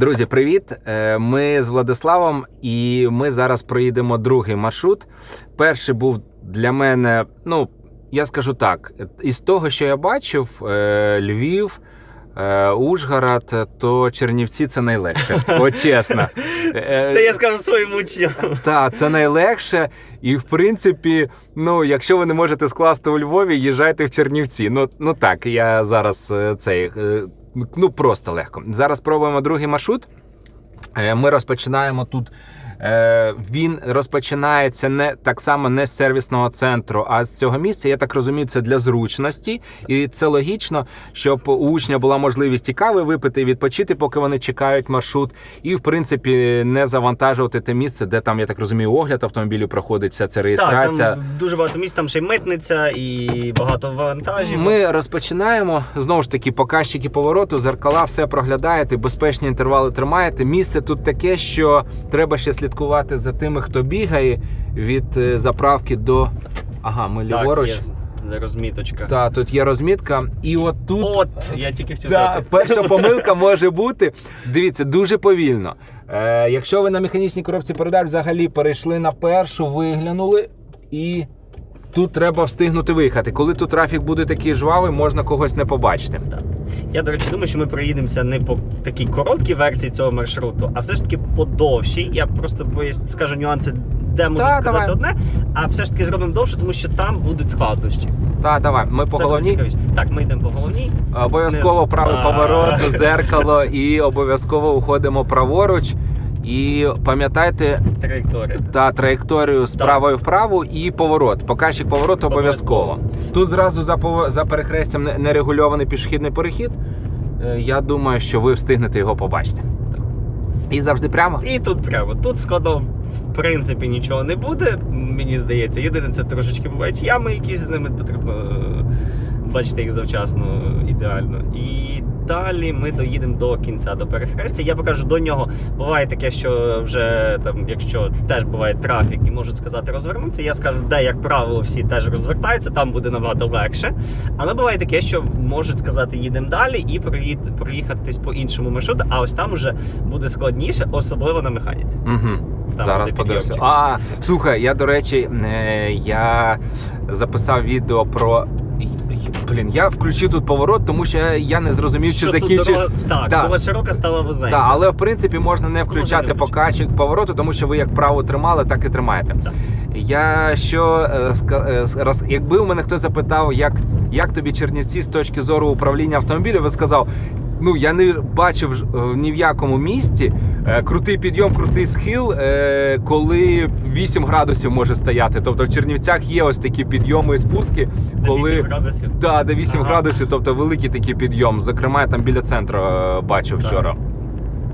Друзі, привіт! Е, Ми з Владиславом, і ми зараз проїдемо другий маршрут. Перший був для мене, ну я скажу так, із того, що я бачив, е, Львів. е, Ужгород, то Чернівці це найлегше. От чесно. Це я скажу своїм учням. та, це найлегше. І в принципі, ну, якщо ви не можете скласти у Львові, їжджайте в Чернівці. Ну, ну так, я зараз цей. Ну, просто легко. Зараз спробуємо другий маршрут. Е, Ми розпочинаємо тут. Е, Він розпочинається не так само не з сервісного центру, а з цього місця. Я так розумію, це для зручності, і це логічно, щоб у учня була можливість і кави випити, і відпочити, поки вони чекають маршрут, і в принципі не завантажувати те місце, де там я так розумію, огляд автомобілю проходить, вся ця Так, реєстрація. там дуже багато місць, там ще й митниця і багато вантажів. Ми розпочинаємо знову ж таки показчики повороту, зеркала, все проглядаєте, безпечні інтервали тримаєте. Місце тут таке, що треба ще слідкувати за тими, хто бігає від е, заправки до. Ага, ми так, ліворуч. є розміточка. Так, тут є розмітка, і от тут. От, я тільки хотів сказати. перша помилка може бути. Дивіться, дуже повільно. Е, якщо ви на механічній коробці передач взагалі перейшли на першу, виглянули і. Тут треба встигнути виїхати. Коли тут трафік буде такий жвавий, можна когось не побачити. Так. Я, до речі, думаю, що ми проїдемося не по такій короткій версії цього маршруту, а все ж таки по довшій. Я просто пояс- скажу нюанси, де можу Так, сказати давай. одне, а все ж таки зробимо довше, тому що там будуть складнощі. Так, давай, ми по Це головній. Так, ми йдемо по головній. Обов'язково правий поворот, зеркало і обов'язково уходимо праворуч. І пам'ятайте Траєкторія. та траєкторію з правою вправо і поворот. Показчик повороту обов'язково. Тут зразу за, за перехрестям нерегульований пішохідний перехід. Е, Я думаю, що ви встигнете його побачити. І завжди прямо. І тут прямо. Тут складно, в принципі, нічого не буде, мені здається. Єдине, це трошечки бувають ями, якісь з ними потрібно е, бачити їх завчасно ідеально. І далі ми доїдемо до кінця, до перехрестя. Я покажу до нього. Буває таке, що вже там, якщо теж буває трафік і можуть сказати розвернутися, я скажу, де, як правило, всі теж розвертаються, там буде набагато легше. Але буває таке, що можуть сказати, їдемо далі і проїхатись по іншому маршруту, а ось там вже буде складніше, особливо на механіці. Угу. Там Зараз буде подивимося. А, слухай, я, до речі, е, я записав відео про. Блін, я включив тут поворот, тому що я, не зрозумів, чи Що тут закінчився. дорога- Так, Так. була широка, стала вузенька. Так, але в принципі можна не включати не покачик повороту, тому що ви як право тримали, так і тримаєте. Так. Я що е, ска- е, с- роз- якби у мене хтось запитав, як, як тобі Чернівці з точки зору управління автомобілем, ви сказав. Ну, я не бачив ж, е, ні в якому місті крутий підйом, крутий схил, е, коли 8 градусів може стояти. Тобто в Чернівцях є ось такі підйоми і спуски, коли 8 градусів. Да, де 8 Ага. градусів, тобто великий такий підйом. Зокрема, я там біля центру е, бачив Так. вчора.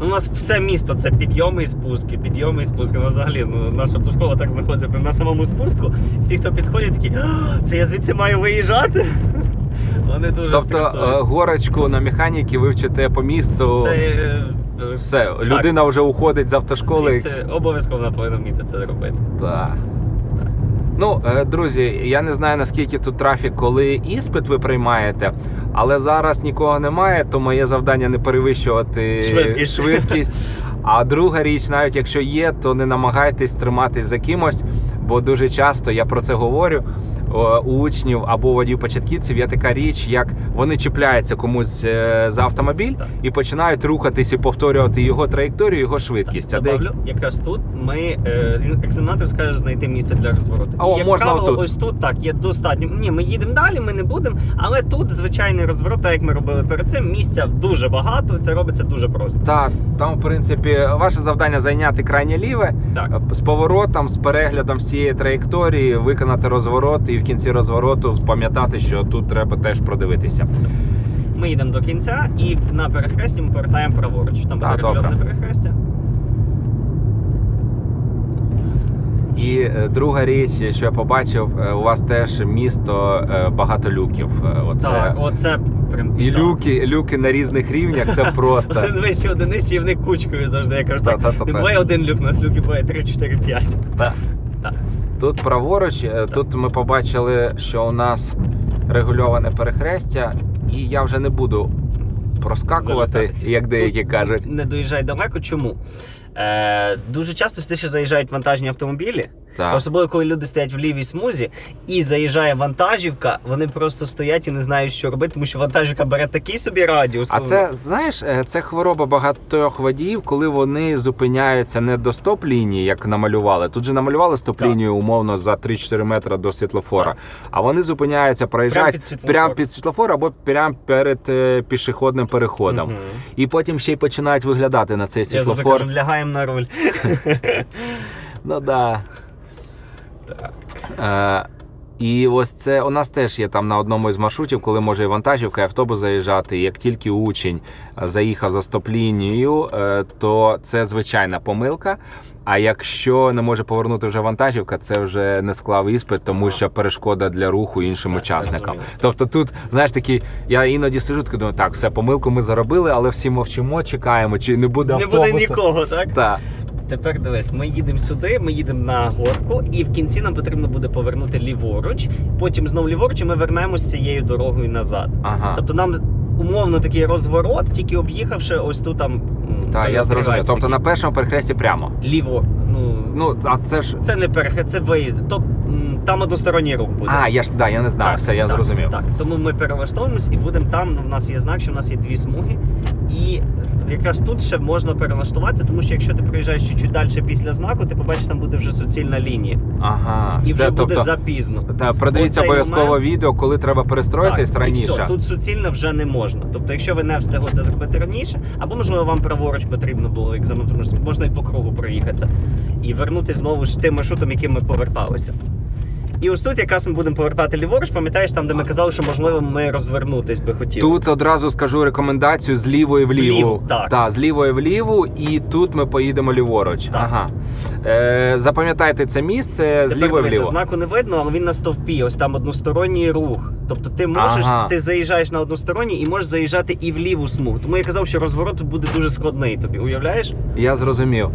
У нас все місто це підйоми і спуски, підйоми і спуски. Ну, взагалі, ну, наша автошкола так знаходиться прямо на самому спуску. Всі, хто підходять, такі, це я звідси маю виїжджати. Вони дуже Тобто е, стресують. горочку на механіки ви вчите по місту. Це е, е, Все, людина вже уходить з автошколи. Це обов'язково вона повинна вміти це робити. Так. Ну, е, друзі, я не знаю наскільки тут трафік, коли іспит ви приймаєте, але зараз нікого немає, то моє завдання не перевищувати Швидкість. швидкість. А друга річ, навіть якщо є, то не намагайтесь триматись за кимось, бо дуже часто я про це говорю. О, У учнів або водів початківців є така річ, як вони чіпляються комусь е, за автомобіль Так. і починають рухатись і повторювати його траєкторію, його швидкість. А деякі- якраз тут ми е, екзаменатор скаже знайти місце для розвороту. А, о, як можна правило, отут. ось тут так є достатньо. Ні, ми їдемо далі, ми не будемо. Але тут звичайний розворот, так як ми робили перед цим. Місця дуже багато. Це робиться дуже просто. Так, там, в принципі, ваше завдання зайняти крайнє ліве Так. з поворотом, з переглядом всієї траєкторії, виконати розворот і в кінці розвороту пам'ятати, що тут треба теж продивитися. Ми їдемо до кінця і на перехресті ми повертаємо праворуч. Там Так, буде добре. перехрестя. І е, друга річ, що я побачив, е, у вас теж місто е, багато люків. Оце Так, оце прям. і так. люки, люки на різних рівнях. Це просто. Один вищий, один нижчий, і вони кучкою завжди. Я кажу, так, Та-та-та-та. не буває один люк, у нас люки буває 3, 4, 5. Так. Так. Тут праворуч, е, тут ми побачили, що у нас регульоване перехрестя, і я вже не буду проскакувати, Залетати. як деякі кажуть. Не доїжджай далеко. Чому? Е, дуже часто сюди ще заїжджають вантажні автомобілі. Так. Особливо, коли люди стоять в лівій смузі і заїжджає вантажівка, вони просто стоять і не знають, що робити, тому що вантажівка бере такий собі радіус. А коли- це знаєш, е, це хвороба багатьох водіїв, коли вони зупиняються не до стоп-лінії, як намалювали. Тут же намалювали стоп-лінію умовно за 3-4 метри до світлофора. Так. А вони зупиняються, Прямо проїжджають під світлофор. прямо під світлофор або прямо перед е, пішохідним переходом. Мгм. І потім ще й починають виглядати на цей Я завжди світлофор. кажу, лягаємо на руль. Ну да. Е, і ось це у нас теж є там на одному із маршрутів, коли може і вантажівка, і автобус заїжджати. Як тільки учень е, заїхав за стоп-лінією, е, то це звичайна помилка. А якщо не може повернути вже вантажівка, це вже не склав іспит, тому що перешкода для руху іншим Це- учасникам. Тобто тут, знаєш, такі, я іноді сиджу, так думаю, так, все, помилку ми заробили, але всі мовчимо, чекаємо, чи не буде Не буде нікого, так? Так. Тепер дивись, ми їдемо сюди, ми їдемо на горку, і в кінці нам потрібно буде повернути ліворуч. Потім знову ліворуч, і ми вернемось цією дорогою назад. Ага. Тобто нам умовно такий розворот, тільки об'їхавши ось тут там. м, Так, я зрозумів. Тобто на першому перехресті прямо. ліво. Ну, Ну, а це ж. це не перехід, це виїзд. Тобто там односторонній рух буде. А, я ж да, я не знаю, все, я так, зрозумів. Так, тому ми перелаштовуємось і будемо там. ну, У нас є знак, що в нас є дві смуги. І якраз тут ще можна перелаштуватися, тому що якщо ти проїжджаєш чуть-чуть далі після знаку, ти побачиш, там буде вже суцільна лінія. Ага. І вже все, буде тобто, запізно. та, продивіться обов'язково момент- відео, коли треба перестроїтись Так, і раніше. все, тут суцільно вже не можна. Тобто, якщо ви не встигли це зробити раніше, або можливо вам праворуч потрібно було екзамен, тому що можна і по кругу проїхатися і вернутися знову ж тим маршрутом, яким ми поверталися. І ось тут якраз ми будемо повертати ліворуч, пам'ятаєш, там, де ми казали, що можливо ми розвернутись би хотіли. Тут одразу скажу рекомендацію з лівої вліву. Вліву, так. Та, з лівої вліву, і тут ми поїдемо ліворуч. Так. Ага. Е, запам'ятайте це місце з Тепер лівої дивися, вліво. знаку не видно, але він на стовпі. Ось там односторонній рух. Тобто ти можеш, Ага. ти заїжджаєш на односторонній і можеш заїжджати і в ліву смугу. Тому я казав, що розворот тут буде дуже складний тобі. Уявляєш? Я зрозумів.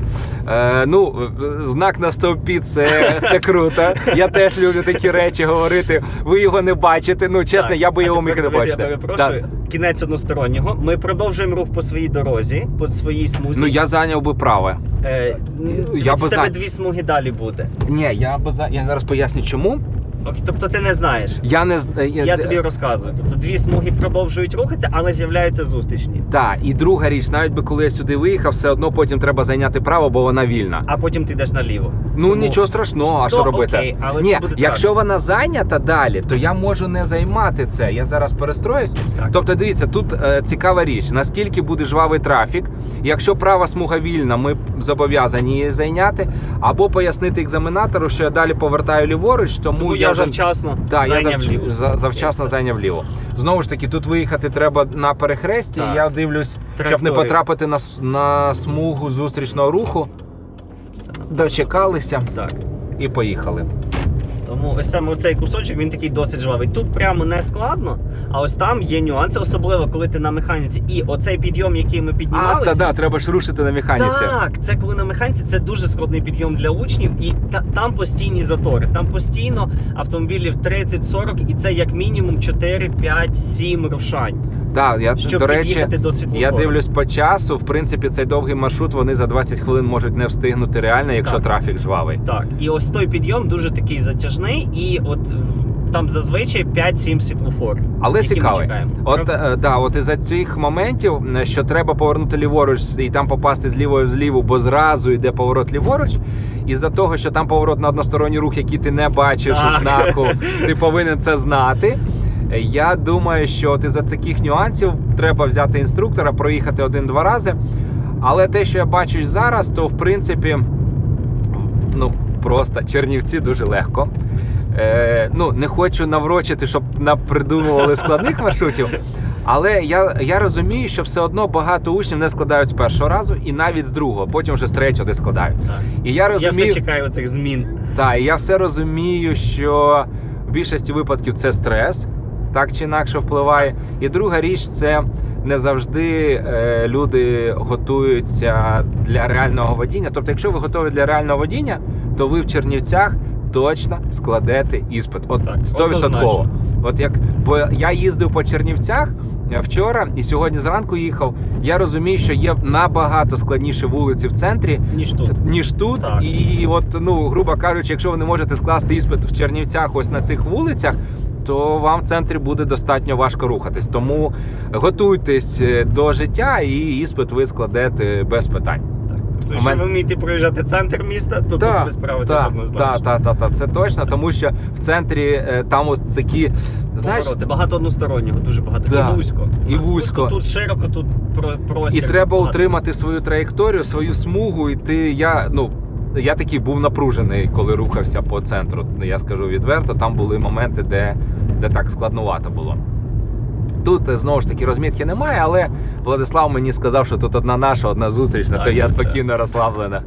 Е, ну, знак на стовпі це, це круто. Я теж люблю такі речі говорити. Ви його не бачите. Ну, чесно, Так, я би його міг не бачити. Я перепрошую. Кінець одностороннього. Ми продовжуємо рух по своїй дорозі, по своїй смузі. Ну, я зайняв би праве. Е, я в тебе за- дві смуги далі буде. Ні, я би за- я зараз поясню, чому. Окей, Тобто ти не знаєш. Я не з- е, Я тобі розказую. Тобто дві смуги продовжують рухатися, але з'являються зустрічні. Так, і друга річ, навіть би коли я сюди виїхав, все одно потім треба зайняти право, бо вона вільна. А потім ти йдеш наліво. Ну Тому- нічого страшного, а Ну, що робити? окей, але Ні, це буде якщо вона зайнята далі, то я можу не займати це. Я зараз перестроюсь. Так. Тобто, дивіться, тут е, цікава річ. Наскільки буде жвавий трафік, якщо права смуга вільна, ми зобов'язані її зайняти, або пояснити екзаменатору, що я далі повертаю ліворуч, тому, Тому я я за- завчасно Так, я зайняв завч... ліву. за- завчасно зайняв ліво. Знову ж таки, тут виїхати треба на перехресті. Так. Я дивлюсь, щоб не потрапити на, на смугу зустрічного руху. Дочекалися Так. і поїхали. Тому ось саме цей кусочок він такий досить жвавий. Тут прямо не складно, а ось там є нюанси, особливо коли ти на механіці. І оцей підйом, який ми А, піднімалися. та да, треба ж рушити на механіці. Так, це коли на механіці це дуже складний підйом для учнів, і та, там постійні затори. Там постійно автомобілів 30-40, і це як мінімум 4, 5, 7 рушань. Так, я Щоб до речі, до світлофору. я дивлюсь по часу. В принципі, цей довгий маршрут вони за 20 хвилин можуть не встигнути реально, якщо Так. трафік жвавий. Так, і ось той підйом дуже такий затяжний, і от там зазвичай 5-7 світлофорів. Але цікавий. От е, да, от із за цих моментів, е, що треба повернути ліворуч і там попасти з в зліву, бо зразу йде поворот ліворуч. І за того, що там поворот на односторонній рух, який ти не бачиш Так. знаку, ти повинен це знати. Я думаю, що от із-за таких нюансів треба взяти інструктора, проїхати один-два рази. Але те, що я бачу зараз, то в принципі, ну просто Чернівці дуже легко. Е, ну, не хочу наврочити, щоб напридумували складних маршрутів. Але я, я розумію, що все одно багато учнів не складають з першого разу і навіть з другого, потім вже з третього десь складають. Так. І я Я все чекаю цих змін. так, і я все розумію, що в більшості випадків це стрес, так чи інакше впливає. І друга річ це не завжди е, люди готуються для реального водіння. Тобто, якщо ви готові для реального водіння, то ви в Чернівцях точно складете іспит. От Так, 100%. однозначно. От як бо я їздив по Чернівцях. е, вчора і сьогодні зранку їхав, я розумію, що є набагато складніші вулиці в центрі. Ніж тут. Ніж тут, Так. і от, ну, грубо кажучи, якщо ви не можете скласти іспит в Чернівцях, ось на цих вулицях, то вам в центрі буде достатньо важко рухатись. Тому готуйтесь е, до життя, і іспит ви складете без питань. Тобто, якщо мене- ви вмієте проїжджати центр міста, то тут ви справитесь та, однозначно. та, та, та, та, це точно, тому що в центрі е, там ось такі, знаєш, Повороти. багато одностороннього, дуже багато. Да. І вузько. І вузько. Тут широко, тут про- і треба багато. утримати свою траєкторію, свою смугу. І ти я ну. Я такий був напружений, коли рухався по центру. Я скажу відверто, там були моменти, де, де так складнувато було. Тут е, знову ж таки розмітки немає, але Владислав мені сказав, що тут одна наша, одна зустрічна, Так, то я спокійно розслаблено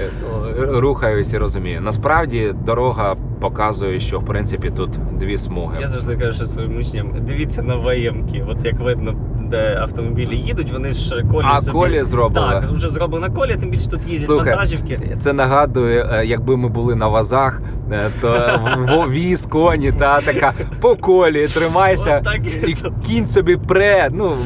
е, ну, рухаюсь і розумію. Насправді дорога показує, що в принципі тут дві смуги. Я завжди кажу що своїм учням, дивіться на воємки. От як видно, де автомобілі їдуть, вони ж колі А, собі... колі зробили. Так, вже зроблено колі, тим більше тут їздять Слухай, вантажівки. Це нагадує, е, якби ми були на вазах, е, то в- віз, коні, та така по колі, тримайся, так і- кінь собі пре. Ну,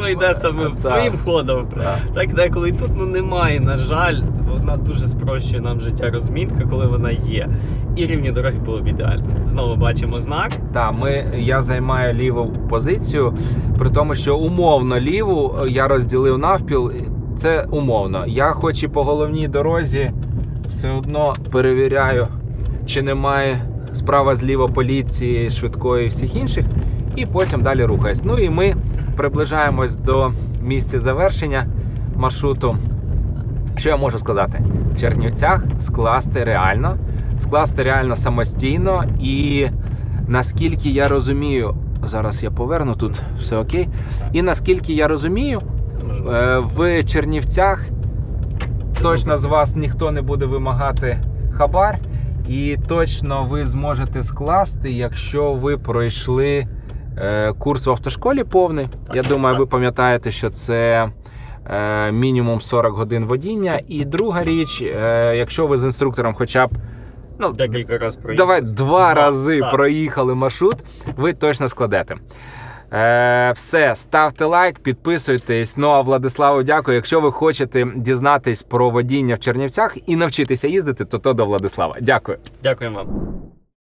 Воно йде самим своїм ходом. Так деколи тут ну немає, на жаль, вона дуже спрощує нам життя розмітка, коли вона є. І рівні дороги було б ідеально. Знову бачимо знак. Та, ми, я займаю ліву позицію, при тому, що умовно ліву е, я розділив навпіл. Це умовно. Я хоч і по головній дорозі все одно перевіряю, чи немає справа зліва поліції, швидкої і всіх інших, і потім далі рухаюсь. Ну і ми приближаємось до місця завершення маршруту. Що я можу сказати? В Чернівцях скласти реально, скласти реально самостійно, і наскільки я розумію, зараз я поверну тут все окей. І наскільки я розумію, е, в Чернівцях точно з вас ніхто не буде вимагати хабар, і точно ви зможете скласти, якщо ви пройшли курс в автошколі повний. Я думаю, ви пам'ятаєте, що це е, мінімум 40 годин водіння. І друга річ, е, якщо ви з інструктором хоча б ну, Декілька разів проїхав. Давай два рази так. проїхали маршрут, ви точно складете. Е, все, ставте лайк, підписуйтесь. Ну а Владиславу дякую. Якщо ви хочете дізнатись про водіння в Чернівцях і навчитися їздити, то то до Владислава. Дякую. Дякуємо вам.